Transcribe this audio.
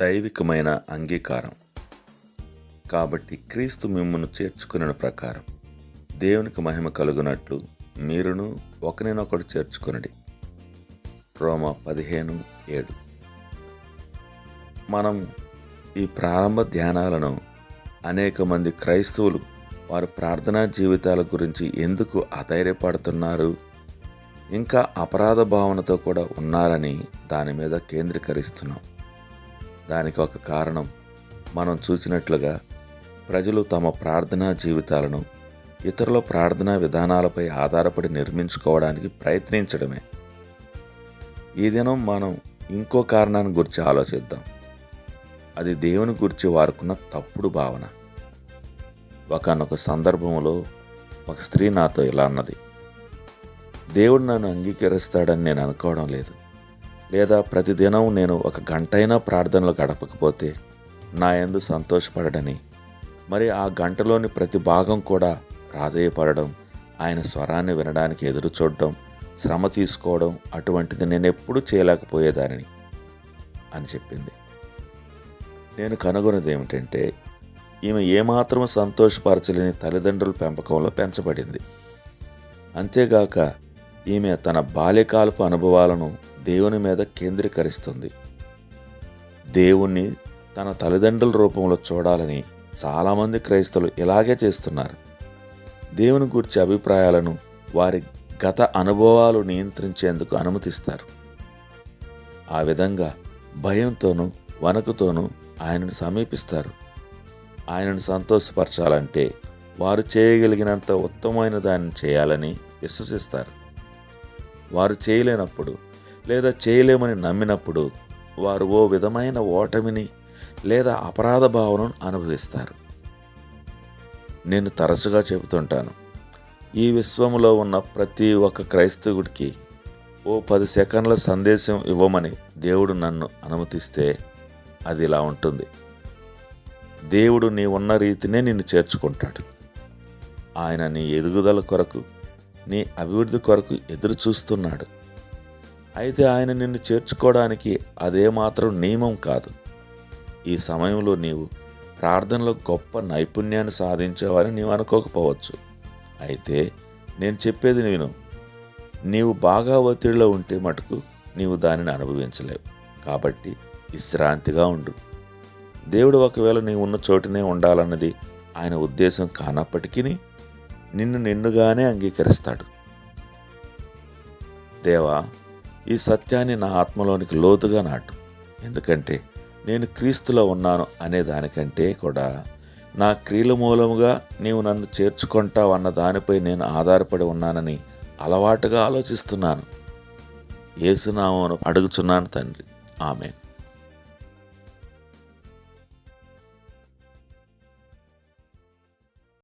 దైవికమైన అంగీకారం. కాబట్టి క్రీస్తు మిమ్మను చేర్చుకున్న ప్రకారం దేవునికి మహిమ కలుగునట్లు మీరును ఒకరినొకడు చేర్చుకునడి. రోమ పదిహేను ఏడు. మనం ఈ ప్రారంభ ధ్యానాలను అనేక మంది క్రైస్తవులు వారి ప్రార్థనా జీవితాల గురించి ఎందుకు అధైర్యపడుతున్నారు? ఇంకా అపరాధ భావనతో కూడా ఉన్నారని దాని మీద కేంద్రీకరిస్తున్నాం. దానికి ఒక కారణం. మనం చూసినట్లుగా ప్రజలు తమ ప్రార్థనా జీవితాలను ఇతరుల ప్రార్థనా విధానాలపై ఆధారపడి నిర్మించుకోవడానికి ప్రయత్నించడమే. ఈ దినం మనం ఇంకో కారణాన్ని గురించి ఆలోచిద్దాం. అది దేవుని గురించి వారుకున్న తప్పుడు భావన. ఒకనొక సందర్భంలో ఒక స్త్రీ నాతో ఇలా అన్నది. దేవుడు నన్ను అంగీకరిస్తాడని నేను అనుకోవడం లేదు. లేదా ప్రతిదినం నేను ఒక గంటైనా ప్రార్థనలు గడపకపోతే నా ఎందు సంతోషపడడని. మరి ఆ గంటలోని ప్రతి భాగం కూడా ప్రాధేయపడడం ఆయన స్వరాన్ని వినడానికి ఎదురు చూడడం శ్రమ తీసుకోవడం అటువంటిది నేను ఎప్పుడూ చేయలేకపోయేదానిని అని చెప్పింది. నేను కనుగొన్నది ఏమిటంటే ఈమె ఏమాత్రం సంతోషపరచలేని తల్లిదండ్రుల పెంపకంలో పెంచబడింది. అంతేగాక ఈమె తన బాల్యకాలపు అనుభవాలను దేవుని మీద కేంద్రీకరిస్తుంది. దేవుణ్ణి తన తల్లిదండ్రుల రూపంలో చూడాలని చాలామంది క్రైస్తవులు ఇలాగే చేస్తున్నారు. దేవుని గురించి అభిప్రాయాలను వారి గత అనుభవాలు నియంత్రించేందుకు అనుమతిస్తారు. ఆ విధంగా భయంతోనూ వణకుతోనూ ఆయనను సమీపిస్తారు. ఆయనను సంతోషపరచాలంటే వారు చేయగలిగినంత ఉత్తమమైన దాన్ని చేయాలని విశ్వసిస్తారు. వారు చేయలేనప్పుడు లేదా చేయలేమని నమ్మినప్పుడు వారు ఓ విధమైన ఓటమిని లేదా అపరాధ భావనను అనుభవిస్తారు. నేను తరచుగా చెబుతుంటాను ఈ విశ్వములో ఉన్న ప్రతి ఒక్క క్రైస్తవుడికి ఓ పది సెకండ్ల సందేశం ఇవ్వమని దేవుడు నన్ను అనుమతిస్తే అది ఇలా ఉంటుంది. దేవుడు నీ ఉన్న రీతినే నిన్ను చేర్చుకుంటాడు. ఆయన నీ ఎదుగుదల కొరకు నీ అభివృద్ధి కొరకు ఎదురు చూస్తున్నాడు అయితే ఆయన నిన్ను చేర్చుకోవడానికి అదే మాత్రం నియమం కాదు. ఈ సమయంలో నీవు ప్రార్థనలో గొప్ప నైపుణ్యాన్ని సాధించావని నీవు అనుకోకపోవచ్చు. అయితే నేను చెప్పేది నేను నీవు బాగా ఒత్తిడిలో ఉంటే మటుకు నీవు దానిని అనుభవించలేవు. కాబట్టి విశ్రాంతిగా ఉండు. దేవుడు ఒకవేళ నీవు ఉన్న చోటునే ఉండాలన్నది ఆయన ఉద్దేశం కానప్పటికీ నిన్ను నిన్నుగానే అంగీకరిస్తాడు. దేవా ఈ సత్యాన్ని నా ఆత్మలోనికి లోతుగా నాటు. ఎందుకంటే నేను క్రీస్తులో ఉన్నాను అనే దానికంటే కూడా నా క్రియల మూలముగా నీవు నన్ను చేర్చుకుంటావు అన్న దానిపై నేను ఆధారపడి ఉన్నానని అలవాటుగా ఆలోచిస్తున్నాను. ఏసునామను అడుగుచున్నాను తండ్రి. ఆమె